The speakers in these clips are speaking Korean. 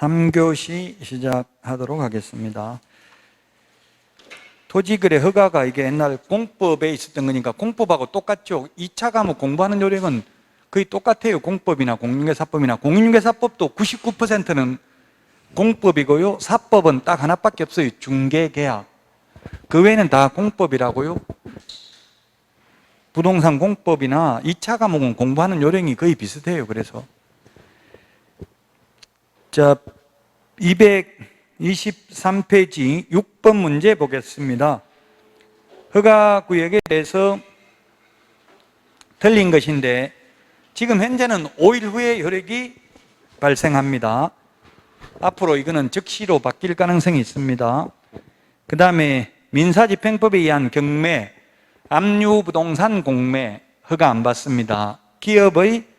3교시 시작하도록 하겠습니다. 토지거래 허가가 이게 옛날 공법에 있었던 거니까 공법하고 똑같죠. 2차 과목 공부하는 요령은 거의 똑같아요. 공법이나 공인중개사법이나 공인중개사법도 99%는 공법이고요. 사법은 딱 하나밖에 없어요. 중개계약. 그 외에는 다 공법이라고요. 부동산 공법이나 2차 과목은 공부하는 요령이 거의 비슷해요. 그래서 자 223페이지 6번 문제 보겠습니다. 허가 구역에 대해서 틀린 것인데 지금 현재는 5일 후에 효력이 발생합니다. 앞으로 이거는 즉시로 바뀔 가능성이 있습니다. 그 다음에 민사집행법에 의한 경매, 압류부동산 공매 허가 안 받습니다. 기업의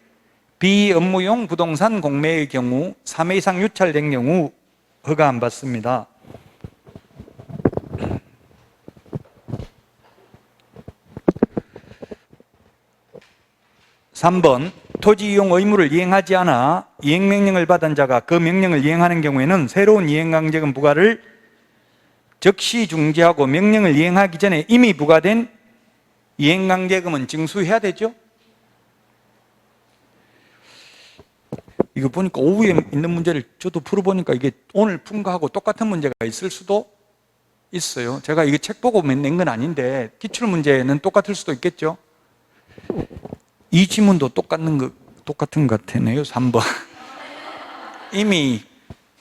비업무용 부동산 공매의 경우 3회 이상 유찰된 경우 허가 안 받습니다. 3번 토지 이용 의무를 이행하지 않아 이행 명령을 받은 자가 그 명령을 이행하는 경우에는 새로운 이행 강제금 부과를 즉시 중지하고 명령을 이행하기 전에 이미 부과된 이행 강제금은 징수해야 되죠? 이거 보니까 오후에 있는 문제를 저도 풀어보니까 이게 오늘 푼 거하고 똑같은 문제가 있을 수도 있어요. 제가 이거 책 보고 낸 건 아닌데 기출 문제는 똑같을 수도 있겠죠. 이 지문도 똑같은 거 똑같은 것 같네요. 3번. 이미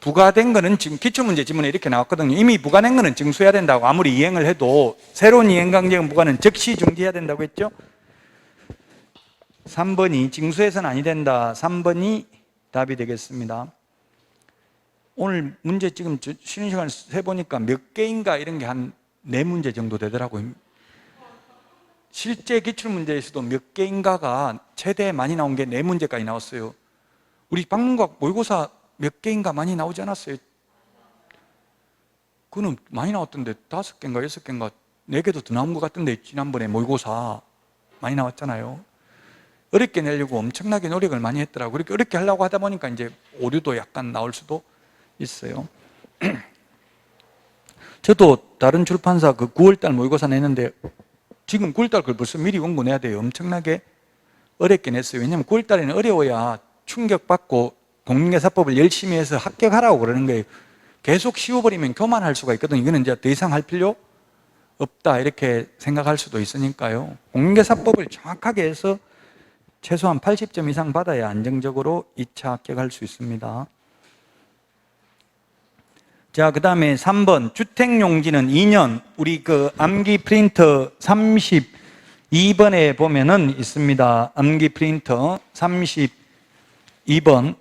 부과된 거는 지금 기출 문제 지문에 이렇게 나왔거든요. 이미 부과된 거는 증수해야 된다고 아무리 이행을 해도 새로운 이행 강제금 부과는 즉시 중지해야 된다고 했죠. 3번이 징수해서는 아니 된다. 3번이 답이 되겠습니다. 오늘 문제 지금 저 쉬는 시간 세보니까 몇 개인가 이런 게 한 네 문제 정도 되더라고요. 실제 기출문제에서도 몇 개인가가 최대 많이 나온 게 네 문제까지 나왔어요. 우리 방문각 모의고사 몇 개인가 많이 나오지 않았어요? 그는 많이 나왔던데 다섯 개인가 여섯 개인가 네 개도 더 나온 것 같던데 지난번에 모의고사 많이 나왔잖아요. 어렵게 내려고 엄청나게 노력을 많이 했더라고요. 그렇게 어렵게 하려고 하다 보니까 이제 오류도 약간 나올 수도 있어요. 저도 다른 출판사 그 9월달 모의고사 내는데 지금 9월달 걸 벌써 미리 원고 내야 돼요. 엄청나게 어렵게 냈어요. 왜냐하면 9월달에는 어려워야 충격받고 공인중개사법을 열심히 해서 합격하라고 그러는 거예요. 계속 쉬워버리면 교만할 수가 있거든요. 이거는 이제 더 이상 할 필요 없다 이렇게 생각할 수도 있으니까요. 공인중개사법을 정확하게 해서 최소한 80점 이상 받아야 안정적으로 2차 합격할 수 있습니다. 자, 그 다음에 3번. 주택용지는 2년. 우리 그 암기 프린터 32번에 보면은 있습니다. 암기 프린터 32번.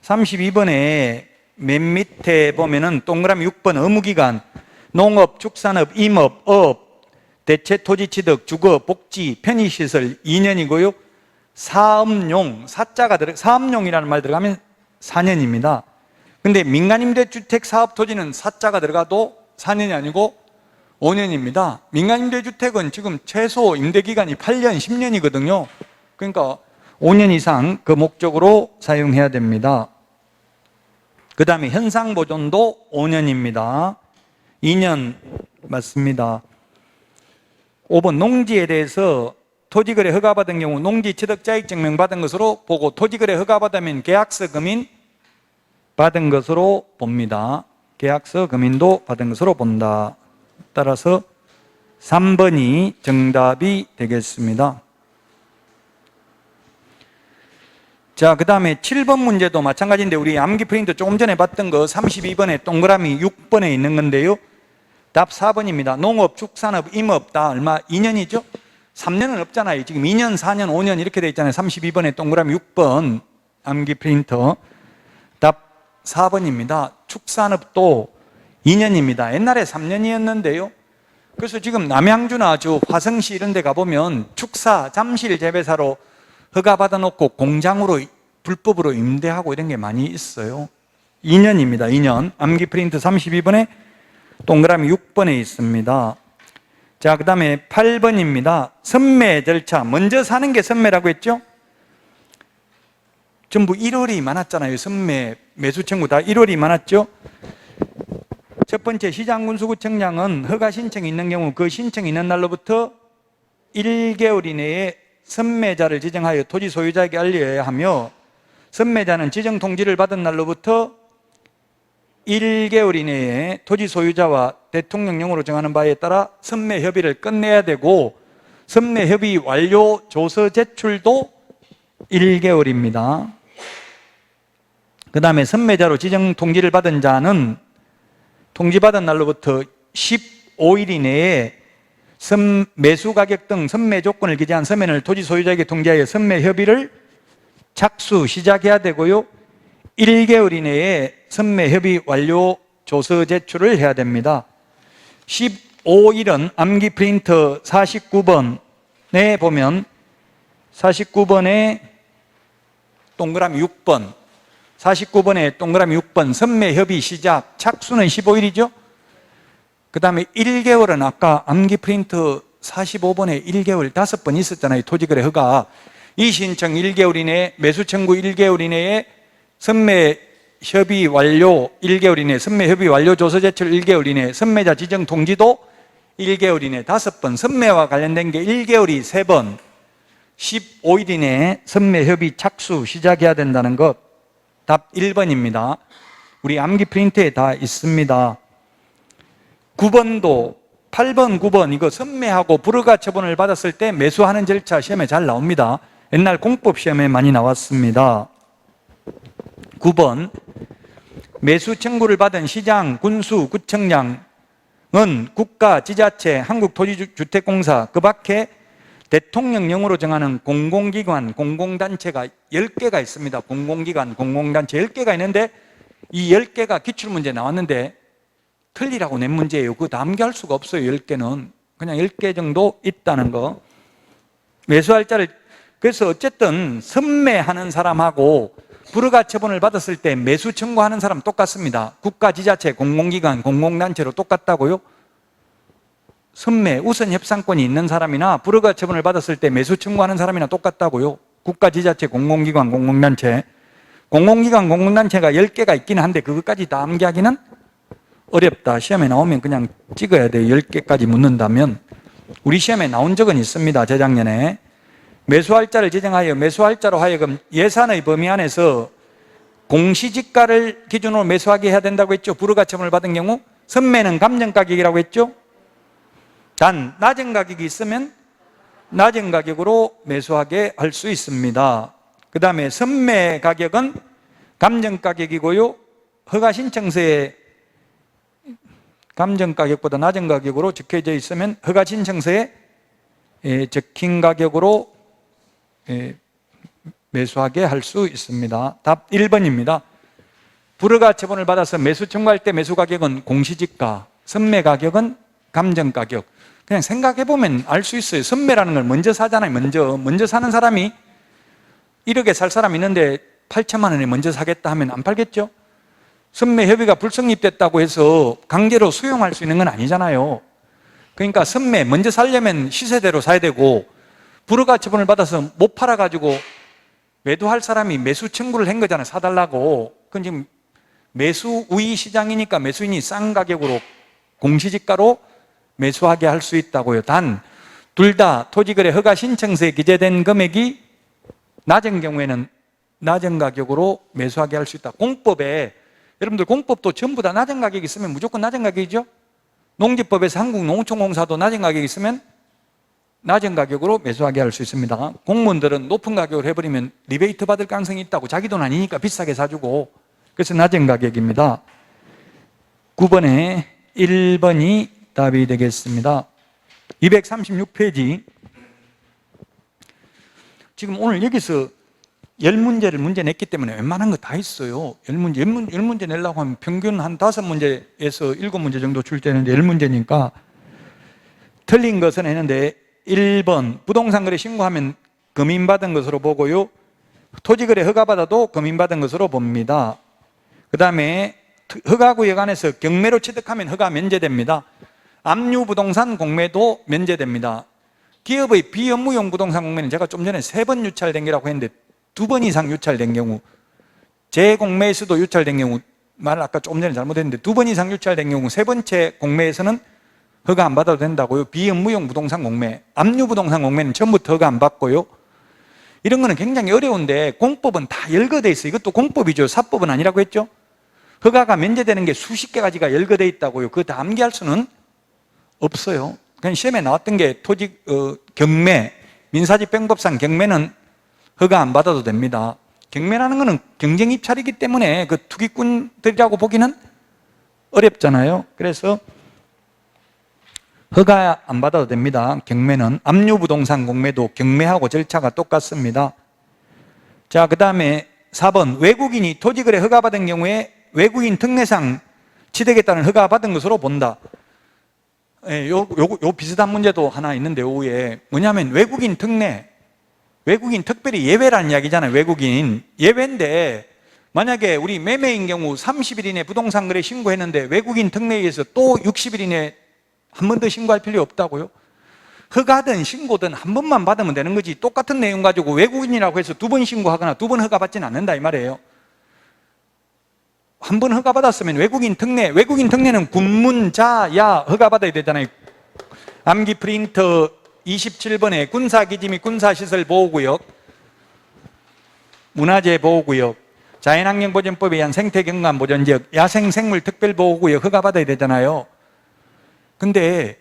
32번에 맨 밑에 보면은 동그라미 6번 의무기간. 농업, 축산업, 임업, 어업, 대체 토지 취득, 주거, 복지, 편의시설 2년이고요. 사업용, 사자가 들어, 사업용이라는 말 들어가면 4년입니다. 근데 민간임대주택 사업 토지는 사자가 들어가도 4년이 아니고 5년입니다. 민간임대주택은 지금 최소 임대기간이 8년, 10년이거든요. 그러니까 5년 이상 그 목적으로 사용해야 됩니다. 그 다음에 현상 보존도 5년입니다. 2년 맞습니다. 5번 농지에 대해서 토지거래 허가받은 경우 농지 취득자익 증명 받은 것으로 보고 토지거래 허가받으면 계약서 금인 받은 것으로 봅니다. 계약서 금인도 받은 것으로 본다. 따라서 3번이 정답이 되겠습니다. 자, 그 다음에 7번 문제도 마찬가지인데 우리 암기 프린트 조금 전에 봤던 거 32번에 동그라미 6번에 있는 건데요. 답 4번입니다. 농업, 축산업, 임업 다 얼마? 2년이죠? 3년은 없잖아요. 지금 2년, 4년, 5년 이렇게 돼 있잖아요. 32번에 동그라미 6번 암기 프린터. 답 4번입니다. 축산업도 2년입니다. 옛날에 3년이었는데요. 그래서 지금 남양주나 저 화성시 이런 데 가보면 축사, 잠실 재배사로 허가 받아놓고 공장으로 불법으로 임대하고 이런 게 많이 있어요. 2년입니다. 2년. 암기 프린트 32번에 동그라미 6번에 있습니다. 자, 그 다음에 8번입니다. 선매 절차. 먼저 사는 게 선매라고 했죠? 전부 1월이 많았잖아요. 선매 매수 청구 다 1월이 많았죠. 첫 번째 시장군수구청장은 허가 신청이 있는 경우 그 신청이 있는 날로부터 1개월 이내에 선매자를 지정하여 토지 소유자에게 알려야 하며 선매자는 지정 통지를 받은 날로부터 1개월 이내에 토지 소유자와 대통령령으로 정하는 바에 따라 선매 협의를 끝내야 되고 선매 협의 완료 조서 제출도 1개월입니다. 그 다음에 선매자로 지정 통지를 받은 자는 통지받은 날로부터 15일 이내에 선 매수 가격 등 선매 조건을 기재한 서면을 토지 소유자에게 통지하여 선매 협의를 착수 시작해야 되고요. 1개월 이내에 선매 협의 완료 조서 제출을 해야 됩니다. 15일은 암기 프린터 49번에 보면 49번에 동그라미 6번 49번에 동그라미 6번 선매 협의 시작 착수는 15일이죠. 그 다음에 1개월은 아까 암기 프린트 45번에 1개월 5번 있었잖아요. 토지거래 허가. 이 신청 1개월 이내에 매수 청구 1개월 이내에 선매 협의 완료 1개월 이내 선매 협의 완료 조서 제출 1개월 이내 선매자 지정 통지도 1개월 이내 5번 선매와 관련된 게 1개월이 3번 15일 이내에 선매 협의 착수 시작해야 된다는 것 답 1번입니다. 우리 암기 프린트에 다 있습니다. 9번도 8번, 9번 이거 선매하고 불허가 처분을 받았을 때 매수하는 절차 시험에 잘 나옵니다. 옛날 공법 시험에 많이 나왔습니다. 9번 매수 청구를 받은 시장, 군수, 구청장은 국가, 지자체, 한국토지주택공사 그 밖에 대통령령으로 정하는 공공기관, 공공단체가 10개가 있습니다. 공공기관, 공공단체 10개가 있는데 이 10개가 기출문제 나왔는데 틀리라고 낸 문제예요. 다 암기할 수가 없어요. 10개는. 그냥 10개 정도 있다는 거. 매수할 자를 그래서 어쨌든 선매하는 사람하고 불허가 처분을 받았을 때 매수 청구하는 사람 똑같습니다. 국가, 지자체, 공공기관, 공공단체로 똑같다고요? 선매, 우선 협상권이 있는 사람이나 불허가 처분을 받았을 때 매수 청구하는 사람이나 똑같다고요? 국가, 지자체, 공공기관, 공공단체. 공공기관, 공공단체가 10개가 있긴 한데 그것까지 다 암기하기는 어렵다. 시험에 나오면 그냥 찍어야 돼요. 10개까지 묻는다면. 우리 시험에 나온 적은 있습니다. 재작년에. 매수할자를 지정하여 매수할자로 하여금 예산의 범위 안에서 공시지가를 기준으로 매수하게 해야 된다고 했죠. 불허가처분을 받은 경우 선매는 감정가격이라고 했죠. 단 낮은 가격이 있으면 낮은 가격으로 매수하게 할 수 있습니다. 그 다음에 선매 가격은 감정가격이고요. 허가신청서에 감정가격보다 낮은 가격으로 적혀져 있으면 허가신청서에 예, 적힌 가격으로 예, 매수하게 할 수 있습니다. 답 1번입니다. 불허가 처분을 받아서 매수 청구할 때 매수 가격은 공시지가, 선매 가격은 감정 가격. 그냥 생각해 보면 알 수 있어요. 선매라는 걸 먼저 사잖아요. 먼저 먼저 사는 사람이 1억에 살 사람 있는데 8천만 원에 먼저 사겠다 하면 안 팔겠죠? 선매 협의가 불성립됐다고 해서 강제로 수용할 수 있는 건 아니잖아요. 그러니까 선매 먼저 살려면 시세대로 사야 되고 불허가 처분을 받아서 못 팔아가지고 매도할 사람이 매수 청구를 한 거잖아요. 사달라고. 그건 지금 매수 우위 시장이니까 매수인이 싼 가격으로 공시지가로 매수하게 할 수 있다고요. 단, 둘 다 토지거래 허가 신청서에 기재된 금액이 낮은 경우에는 낮은 가격으로 매수하게 할 수 있다. 공법에, 여러분들 공법도 전부 다 낮은 가격이 있으면 무조건 낮은 가격이죠? 농지법에서 한국농촌공사도 낮은 가격이 있으면 낮은 가격으로 매수하게 할 수 있습니다. 공무원들은 높은 가격으로 해버리면 리베이트 받을 가능성이 있다고 자기 돈 아니니까 비싸게 사주고 그래서 낮은 가격입니다. 9번에 1번이 답이 되겠습니다. 236페이지. 지금 오늘 여기서 열 문제를 문제 냈기 때문에 웬만한 거 다 있어요. 열 문제, 열 문제, 열 문제 내려고 하면 평균 한 다섯 문제에서 일곱 문제 정도 줄 때는 열 문제니까 틀린 것은 했는데 1번 부동산 거래 신고하면 금인받은 것으로 보고요. 토지 거래 허가받아도 금인받은 것으로 봅니다. 그 다음에 허가구역 안에서 경매로 취득하면 허가 면제됩니다. 압류 부동산 공매도 면제됩니다. 기업의 비업무용 부동산 공매는 제가 좀 전에 세 번 유찰된 게라고 했는데 두 번 이상 유찰된 경우 재공매에서도 유찰된 경우 말을 아까 조금 전에 잘못했는데 두 번 이상 유찰된 경우 세 번째 공매에서는 허가 안 받아도 된다고요. 비업무용 부동산 공매, 압류 부동산 공매는 처음부터 허가 안 받고요. 이런 거는 굉장히 어려운데 공법은 다 열거돼 있어요. 이것도 공법이죠. 사법은 아니라고 했죠. 허가가 면제되는 게 수십 개 가지가 열거돼 있다고요. 그거 다 암기할 수는 없어요. 그냥 시험에 나왔던 게 토지 어, 경매, 민사집행법상 경매는 허가 안 받아도 됩니다. 경매라는 거는 경쟁 입찰이기 때문에 그 투기꾼들이라고 보기는 어렵잖아요. 그래서 허가 안 받아도 됩니다. 경매는 압류 부동산 공매도 경매하고 절차가 똑같습니다. 자, 그 다음에 4번 외국인이 토지거래 허가받은 경우에 외국인 특례상 따른 허가받은 것으로 본다. 예, 요, 요, 요 비슷한 문제도 하나 있는데 오후에 뭐냐면 외국인 특례 외국인 특별히 예외라는 이야기잖아요. 외국인 예외인데 만약에 우리 매매인 경우 30일 이내 부동산 거래 신고했는데 외국인 특례에 의해서 또 60일 이내 한 번 더 신고할 필요 없다고요? 허가든 신고든 한 번만 받으면 되는 거지 똑같은 내용 가지고 외국인이라고 해서 두 번 신고하거나 두 번 허가 받지는 않는다 이 말이에요. 한 번 허가 받았으면 외국인 특례, 외국인 특례는 군문자야 허가 받아야 되잖아요. 암기 프린터 27번에 군사기지 및 군사시설 보호구역, 문화재 보호구역, 자연환경보전법에 의한 생태경관 보전지역, 야생생물 특별보호구역 허가 받아야 되잖아요. 근데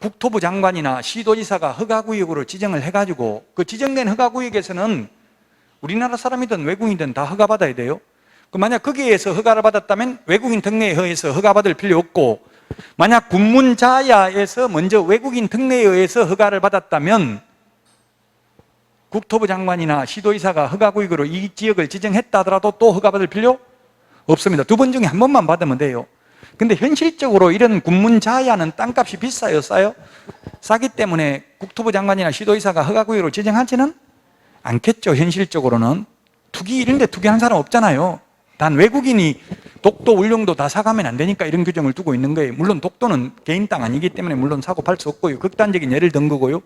국토부 장관이나 시도지사가 허가구역으로 지정을 해가지고 그 지정된 허가구역에서는 우리나라 사람이든 외국인이든 다 허가받아야 돼요. 그 만약 거기에서 허가를 받았다면 외국인 특례에 의해서 허가받을 필요 없고 만약 군문자야에서 먼저 외국인 특례에 의해서 허가를 받았다면 국토부 장관이나 시도의사가 허가구역으로 이 지역을 지정했다 하더라도 또 허가받을 필요 없습니다. 두 번 중에 한 번만 받으면 돼요. 근데 현실적으로 이런 군문 자야는 땅값이 비싸요, 싸요? 싸기 때문에 국토부 장관이나 시도의사가 허가구역으로 지정하지는 않겠죠, 현실적으로는. 투기, 이런데 투기하는 사람 없잖아요. 단 외국인이 독도, 울릉도 다 사가면 안 되니까 이런 규정을 두고 있는 거예요. 물론 독도는 개인 땅 아니기 때문에 물론 사고 팔 수 없고요. 극단적인 예를 든 거고요.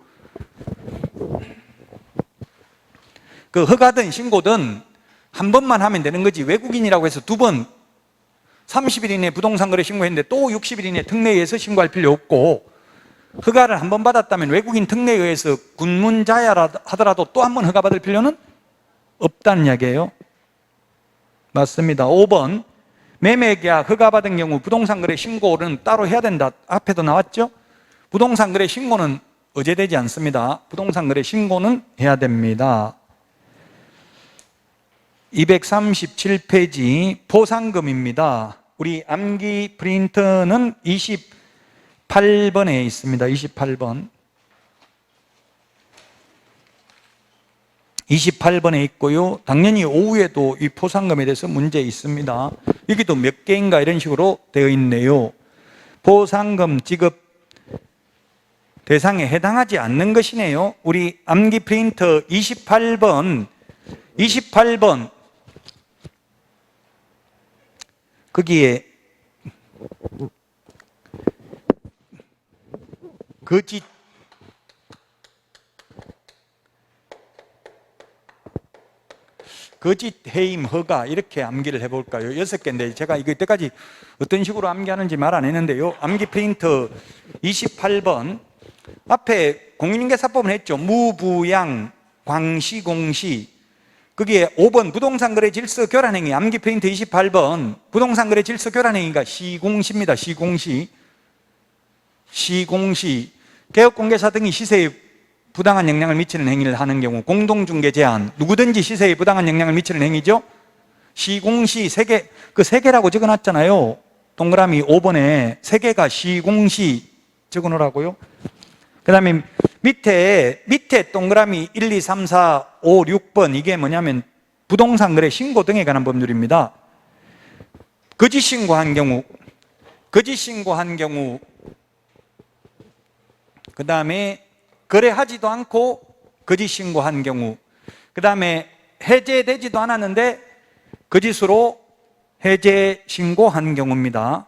그 허가든 신고든 한 번만 하면 되는 거지 외국인이라고 해서 두 번 30일 이내 부동산 거래 신고했는데 또 60일 이내 특례에 의해서 신고할 필요 없고 허가를 한 번 받았다면 외국인 특례에 의해서 군문자야 하더라도 또 한 번 허가 받을 필요는 없다는 이야기예요. 맞습니다. 5번 매매계약 허가받은 경우 부동산 거래 신고는 따로 해야 된다. 앞에도 나왔죠? 부동산 거래 신고는 어제 되지 않습니다. 부동산 거래 신고는 해야 됩니다. 237페이지 보상금입니다. 우리 암기 프린터는 28번에 있습니다. 28번. 28번에 있고요. 당연히 오후에도 이 포상금에 대해서 문제 있습니다. 여기도 몇 개인가 이런 식으로 되어 있네요. 보상금 지급 대상에 해당하지 않는 것이네요. 우리 암기 프린터 28번, 28번 거기에 거짓 거짓 해임 허가 이렇게 암기를 해볼까요? 여섯 개인데 제가 이거 때까지 어떤 식으로 암기하는지 말 안 했는데요. 암기 프린터 28번 앞에 공인인계사법은 했죠. 무부양 광시공시 거기에 5번 부동산 거래 질서 교란 행위 암기 프린터 28번 부동산 거래 질서 교란 행위가 시공시입니다. 시공시 시공시 개업공개사 등이 시세에 부당한 영향을 미치는 행위를 하는 경우 공동중개 제한 누구든지 시세에 부당한 영향을 미치는 행위죠. 시공시 세계 그 세계라고 적어놨잖아요. 동그라미 5번에 세계가 시공시 적어놓으라고요. 그 다음에 밑에 밑에 동그라미 1, 2, 3, 4, 5, 6번 이게 뭐냐면 부동산 거래 신고 등에 관한 법률입니다. 거짓 신고한 경우 거짓 신고한 경우 그 다음에 거래하지도 않고 거짓 신고한 경우 그 다음에 해제되지도 않았는데 거짓으로 해제 신고한 경우입니다.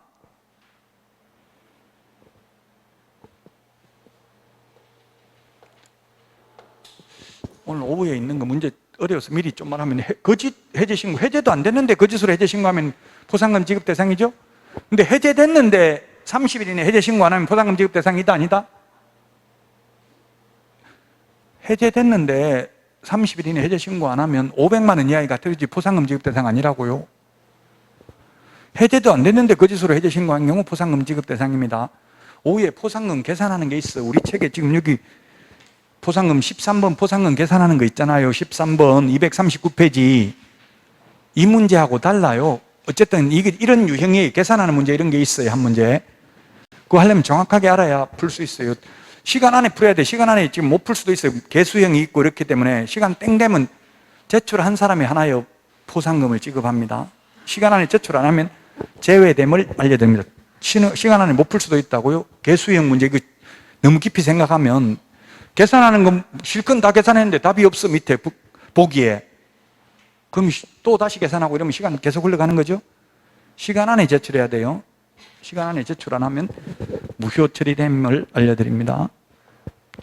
오늘 오후에 있는 거 문제 어려워서 미리 좀 말하면 해- 거짓 해제 신고 해제도 안 됐는데 거짓으로 해제 신고하면 포상금 지급 대상이죠. 근데 해제됐는데 30일 이내 해제 신고 안 하면 포상금 지급 대상이다 아니다? 해제됐는데 30일 이내 해제 신고 안 하면 500만 원 이하가 들지 포상금 지급 대상 아니라고요. 해제도 안 됐는데 거짓으로 해제 신고한 경우 포상금 지급 대상입니다. 오후에 포상금 계산하는 게 있어. 우리 책에 지금 여기 포상금 13번 포상금 계산하는 거 있잖아요. 13번 239페이지. 이 문제하고 달라요. 어쨌든 이게 이런 유형의 계산하는 문제 이런 게 있어요. 한 문제. 그거 하려면 정확하게 알아야 풀 수 있어요. 시간 안에 풀어야 돼. 시간 안에 지금 못 풀 수도 있어요. 개수형이 있고 이렇기 때문에 시간 땡 되면 제출한 사람이 하나요. 포상금을 지급합니다. 시간 안에 제출 안 하면 제외됨을 알려드립니다. 시- 시간 안에 못 풀 수도 있다고요. 개수형 문제 이거 너무 깊이 생각하면 계산하는 건 실컷 다 계산했는데 답이 없어 밑에 부- 보기에 그럼 시- 또 다시 계산하고 이러면 시간 계속 흘러가는 거죠. 시간 안에 제출해야 돼요. 시간 안에 제출 안 하면 무효 처리됨을 알려드립니다.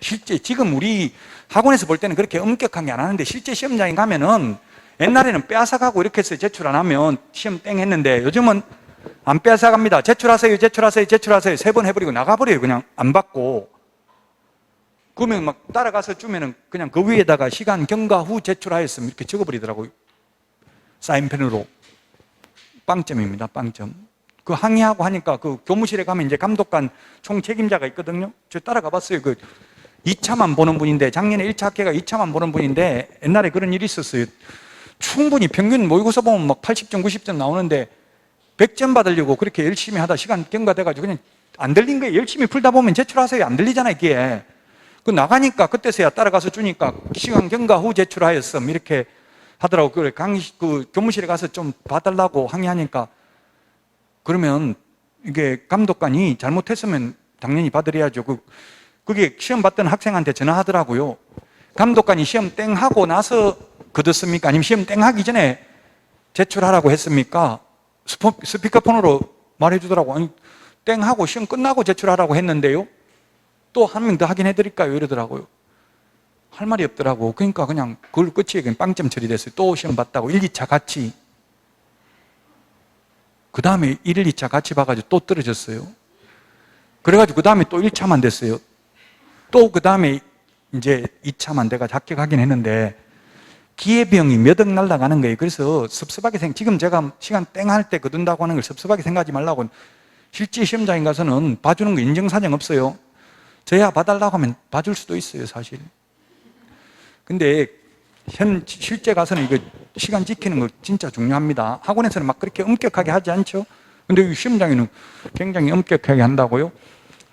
실제 지금 우리 학원에서 볼 때는 그렇게 엄격하게 안 하는데 실제 시험장에 가면은 옛날에는 빼앗아가고 이렇게 해서 제출 안 하면 시험 땡 했는데 요즘은 안 빼앗아갑니다. 제출하세요, 제출하세요, 제출하세요. 세 번 해버리고 나가버려요. 그냥 안 받고. 그러면 막 따라가서 주면은 그냥 그 위에다가 시간 경과 후 제출하였음 이렇게 적어버리더라고요. 사인펜으로. 빵점입니다. 빵점. 그 항의하고 하니까 그 교무실에 가면 이제 감독관 총 책임자가 있거든요. 저 따라가 봤어요. 그 2차만 보는 분인데 작년에 1차 학회가 2차만 보는 분인데 옛날에 그런 일이 있었어요. 충분히 평균 모의고사 보면 막 80점, 90점 나오는데 100점 받으려고 그렇게 열심히 하다 시간 경과돼가지고 그냥 안 들린 거예요. 열심히 풀다 보면 제출하세요. 안 들리잖아요, 이게. 그 나가니까 그때서야 따라가서 주니까 시간 경과 후 제출하였음 이렇게 하더라고. 그래 강의 그 교무실에 가서 좀 봐달라고 항의하니까 그러면 이게 감독관이 잘못했으면 당연히 받으려야죠. 그 그게 시험 봤던 학생한테 전화하더라고요. 감독관이 시험 땡 하고 나서 거뒀습니까? 아니면 시험 땡 하기 전에 제출하라고 했습니까? 스포, 스피커폰으로 말해주더라고. 아니, 땡 하고 시험 끝나고 제출하라고 했는데요. 또 한 명 더 확인해 드릴까요? 이러더라고요. 할 말이 없더라고. 그러니까 그냥 그걸 끝이에 그냥 빵점 처리됐어요. 또 시험 봤다고. 1, 2차 같이. 그 다음에 1, 2차 같이 봐가지고 또 떨어졌어요. 그래가지고 그 다음에 또 1차만 됐어요. 또 그 다음에 이제 2차만 돼가 합격하긴 했는데 기회비용이 몇 억 날라가는 거예요. 그래서 섭섭하게 생 지금 제가 시간 땡 할 때 거둔다고 하는 걸 섭섭하게 생각하지 말라고 실제 시험장에 가서는 봐주는 거 인정사정 없어요. 저야 봐달라고 하면 봐줄 수도 있어요, 사실. 근데 현 실제 가서는 이거 시간 지키는 거 진짜 중요합니다. 학원에서는 막 그렇게 엄격하게 하지 않죠. 근데 이 시험장에는 굉장히 엄격하게 한다고요.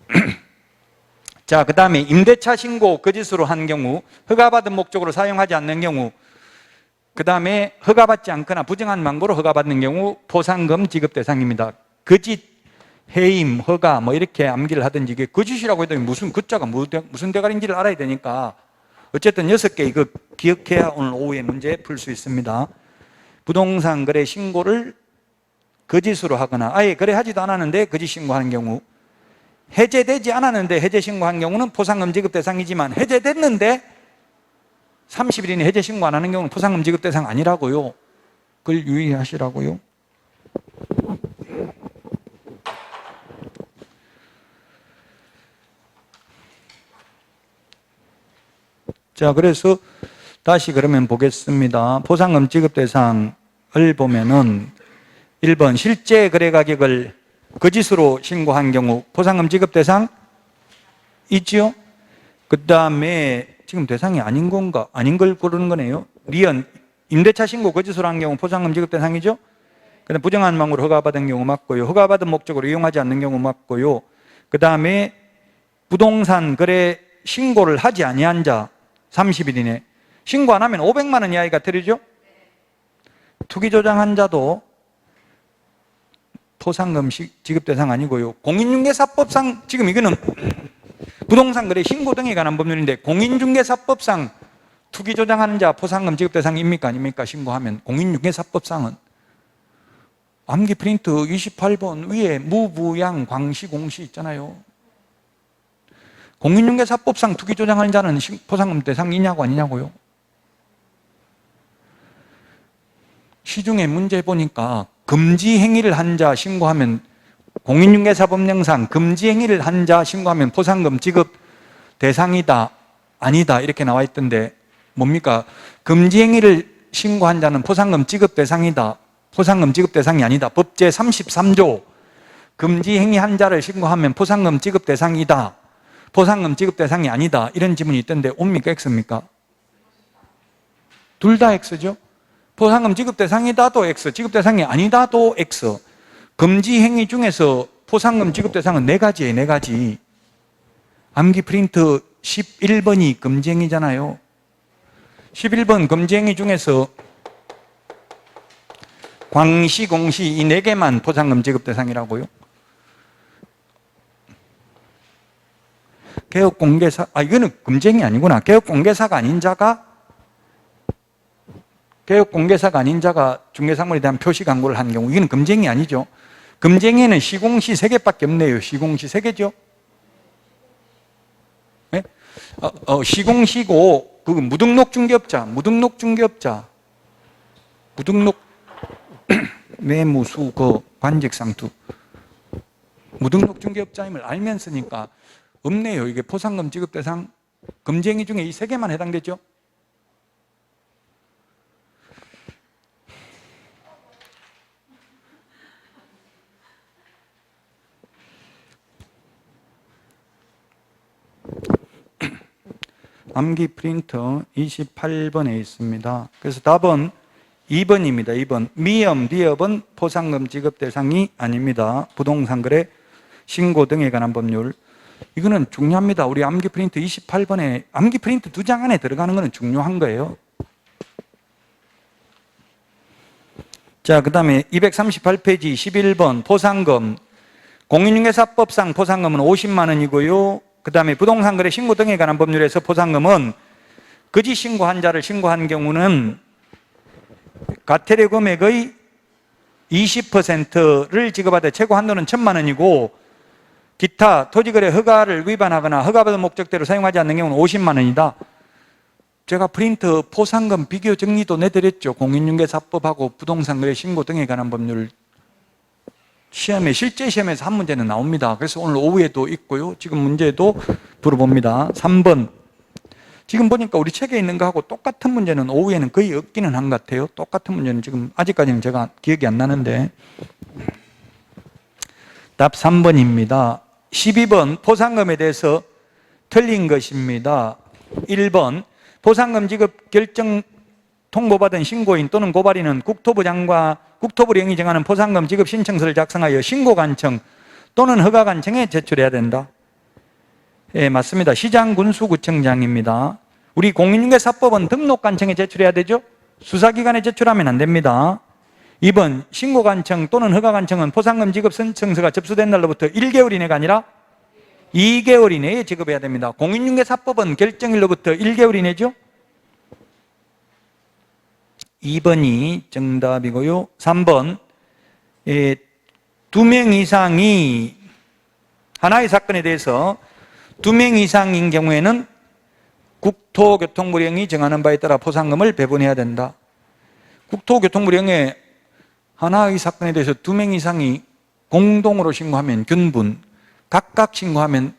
자, 그 다음에 임대차 신고 거짓으로 한 경우, 허가받은 목적으로 사용하지 않는 경우, 그 다음에 허가받지 않거나 부정한 망고로 허가받는 경우 포상금 지급 대상입니다. 거짓, 해임, 허가 뭐 이렇게 암기를 하든지 이게 거짓이라고 해도 무슨 글자가 뭐 무슨 대가리인지를 알아야 되니까 어쨌든 여섯 개 이거 기억해야 오늘 오후에 문제 풀 수 있습니다. 부동산 거래 신고를 거짓으로 하거나 아예 거래하지도 않았는데 거짓 신고하는 경우 해제되지 않았는데 해제 신고한 경우는 포상금 지급 대상이지만 해제됐는데 30일 이내 해제 신고 안 하는 경우는 포상금 지급 대상 아니라고요. 그걸 유의하시라고요. 자, 그래서 다시 그러면 보겠습니다. 포상금 지급 대상을 보면은 1번 실제 거래 가격을 거짓으로 신고한 경우 포상금 지급 대상 있지요? 그 다음에 지금 대상이 아닌 건가? 아닌 걸 고르는 거네요. 리언 임대차 신고 거짓으로 한 경우 포상금 지급 대상이죠? 그 다음 부정한 망으로 허가받은 경우 맞고요. 허가받은 목적으로 이용하지 않는 경우 맞고요. 그 다음에 부동산 거래 신고를 하지 아니한 자 30일 이내 신고 안 하면 500만 원 이하가 들이죠? 투기 조장한 자도 포상금 시- 지급 대상 아니고요. 공인중개사법상 지금 이거는 부동산 거래 신고 등에 관한 법률인데 공인중개사법상 투기 조장하는 자 포상금 지급 대상입니까 아닙니까 신고하면 공인중개사법상은 암기 프린트 28번 위에 무부양 광시 공시 있잖아요. 공인중개사법상 투기 조장하는 자는 신- 포상금 대상이냐고 아니냐고요. 시중에 문제 보니까 금지 행위를 한 자 신고하면 공인중개사법령상 금지 행위를 한 자 신고하면 포상금 지급 대상이다 아니다 이렇게 나와 있던데 뭡니까? 금지 행위를 신고한 자는 포상금 지급 대상이다 포상금 지급 대상이 아니다. 법제 33조 금지 행위 한 자를 신고하면 포상금 지급 대상이다 포상금 지급 대상이 아니다. 이런 지문이 있던데 옵니까 X입니까? 둘 다 X죠? 포상금 지급 대상이다도 X 지급 대상이 아니다도 X. 금지 행위 중에서 포상금 지급 대상은 네 가지예요 네 가지. 암기 프린트 11번이 금지 행위잖아요. 11번 금지 행위 중에서 광시, 공시 이 네 개만 포상금 지급 대상이라고요 개업공개사, 아, 이거는 금쟁이 아니구나. 개업공개사가 아닌 자가, 개업공개사가 아닌 자가 중개사물에 대한 표시 광고를 한 경우, 이거는 금쟁이 아니죠. 금쟁이는 시공시 세 개밖에 없네요. 시공시 세 개죠. 네? 어, 어, 시공시고, 그 무등록 중개업자, 무등록 중개업자, 무등록 매무수, 그 관직상투. 무등록 중개업자임을 알면서니까 없네요. 이게 포상금 지급 대상 금쟁이 중에 이 세 개만 해당되죠. 암기 프린터 28번에 있습니다. 그래서 답은 2번입니다. 2번. 미염, 디업은 포상금 지급 대상이 아닙니다. 부동산 거래 신고 등에 관한 법률. 이거는 중요합니다. 우리 암기 프린트 28번에 암기 프린트 두 장 안에 들어가는 것은 중요한 거예요. 자, 그 다음에 238페이지 11번 포상금. 공인중개사법상 포상금은 50만 원이고요. 그 다음에 부동산 거래 신고 등에 관한 법률에서 포상금은 거짓 신고한 자를 신고한 경우는 가태료 금액의 20%를 지급하되 최고 한도는 천만 원이고 기타 토지거래 허가를 위반하거나 허가받은 목적대로 사용하지 않는 경우는 50만 원이다. 제가 프린트 포상금 비교 정리도 내드렸죠. 공인중개사법하고 부동산거래 신고 등에 관한 법률 시험에 실제 시험에서 한 문제는 나옵니다. 그래서 오늘 오후에도 있고요. 지금 문제도 물어봅니다. 3번 지금 보니까 우리 책에 있는 거하고 똑같은 문제는 오후에는 거의 없기는 한 것 같아요. 똑같은 문제는 지금 아직까지는 제가 기억이 안 나는데 답 3번입니다. 12번 포상금에 대해서 틀린 것입니다. 1번 포상금 지급 결정 통보받은 신고인 또는 고발인은 국토부 장관 국토부령이 정하는 포상금 지급 신청서를 작성하여 신고관청 또는 허가관청에 제출해야 된다. 예, 맞습니다. 시장 군수구청장입니다. 우리 공인중개사법은 등록관청에 제출해야 되죠? 수사기관에 제출하면 안 됩니다. 2번 신고관청 또는 허가관청은 포상금 지급 신청서가 접수된 날로부터 1개월 이내가 아니라 2개월 이내에 지급해야 됩니다. 공인중개사법은 결정일로부터 1개월 이내죠? 2번이 정답이고요. 3번 예, 두명 이상이 하나의 사건에 대해서 두 명 이상인 경우에는 국토교통부령이 정하는 바에 따라 포상금을 배분해야 된다. 국토교통부령에 하나의 사건에 대해서 두 명 이상이 공동으로 신고하면 균분, 각각 신고하면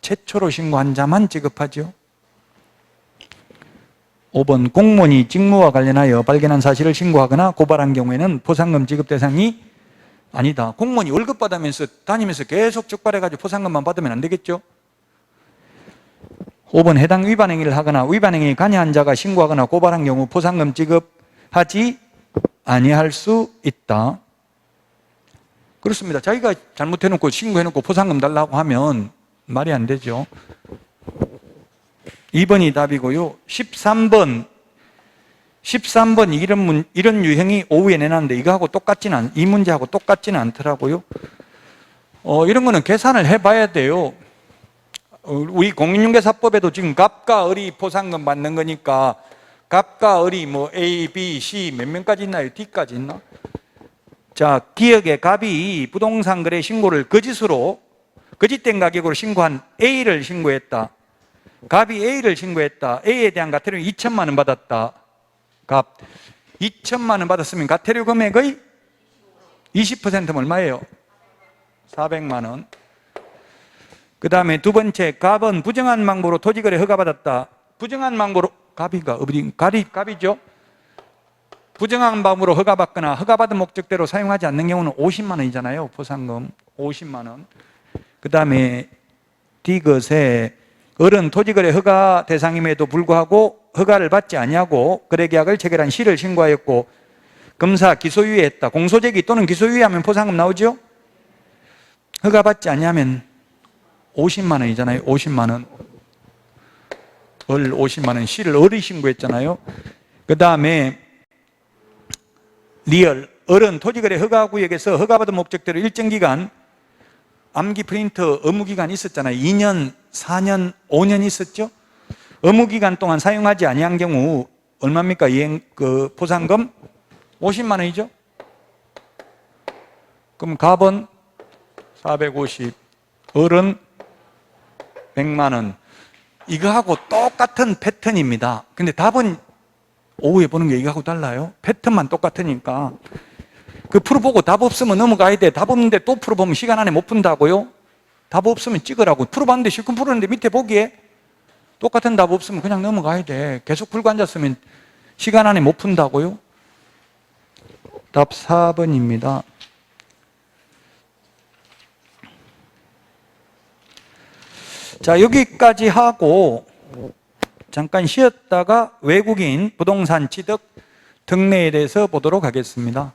최초로 신고한 자만 지급하죠. 5번 공무원이 직무와 관련하여 발견한 사실을 신고하거나 고발한 경우에는 포상금 지급 대상이 아니다. 공무원이 월급 받으면서 다니면서 계속 적발해가지고 포상금만 받으면 안 되겠죠? 5번 해당 위반 행위를 하거나 위반 행위에 관여한 자가 신고하거나 고발한 경우 포상금 지급하지 아니할 수 있다. 그렇습니다. 자기가 잘못해놓고 신고해놓고 포상금 달라고 하면 말이 안 되죠. 2번이 답이고요. 13번. 13번 이런 문, 이런 유형이 오후에 내놨는데 이거하고 똑같지는 않, 이 문제하고 똑같지는 않더라고요. 어, 이런 거는 계산을 해봐야 돼요. 어, 우리 공인중개사법에도 지금 갑과 을이 포상금 받는 거니까 갑과 을이 뭐 A, B, C 몇 명까지 있나요? D까지 있나? 자, 기억의 갑이 부동산 거래 신고를 거짓으로 거짓된 가격으로 신고한 A를 신고했다. 갑이 A를 신고했다. A에 대한 가태료는 2천만 원 받았다. 갑. 2천만 원 받았으면 가태료 금액의 20%면 얼마예요? 400만 원. 그 다음에 두 번째 갑은 부정한 망보로 토지거래 허가받았다. 부정한 망보로 갑이가 어디 갑이 갑이죠. 부정한 방법으로 허가받거나 허가받은 목적대로 사용하지 않는 경우는 50만 원이잖아요. 보상금 50만 원. 그 다음에 디귿에 어른 토지거래 허가 대상임에도 불구하고 허가를 받지 아니하고 거래계약을 체결한 시를 신고하였고 검사 기소유예했다. 공소제기 또는 기소유예하면 포상금 나오죠? 허가받지 아니하면 50만 원이잖아요. 50만 원. 을 50만 원 시를 어리 신고 했잖아요. 그 다음에 리얼 어른 토지거래 허가구역에서 허가받은 목적대로 일정 기간 암기 프린터 의무기간 있었잖아요. 2년, 4년, 5년 있었죠? 의무기간 동안 사용하지 아니한 경우 얼마입니까? 이행, 그, 보상금? 50만 원이죠? 그럼 갑은 450, 어른 100만 원. 이거하고 똑같은 패턴입니다. 근데 답은 오후에 보는 게 이거하고 달라요. 패턴만 똑같으니까. 그 풀어보고 답 없으면 넘어가야 돼. 답 없는데 또 풀어보면 시간 안에 못 푼다고요? 답 없으면 찍으라고. 풀어봤는데 실컷 풀었는데 밑에 보기에 똑같은 답 없으면 그냥 넘어가야 돼. 계속 풀고 앉았으면 시간 안에 못 푼다고요? 답 4번입니다. 자, 여기까지 하고 잠깐 쉬었다가 외국인 부동산 취득 특례에 대해서 보도록 하겠습니다.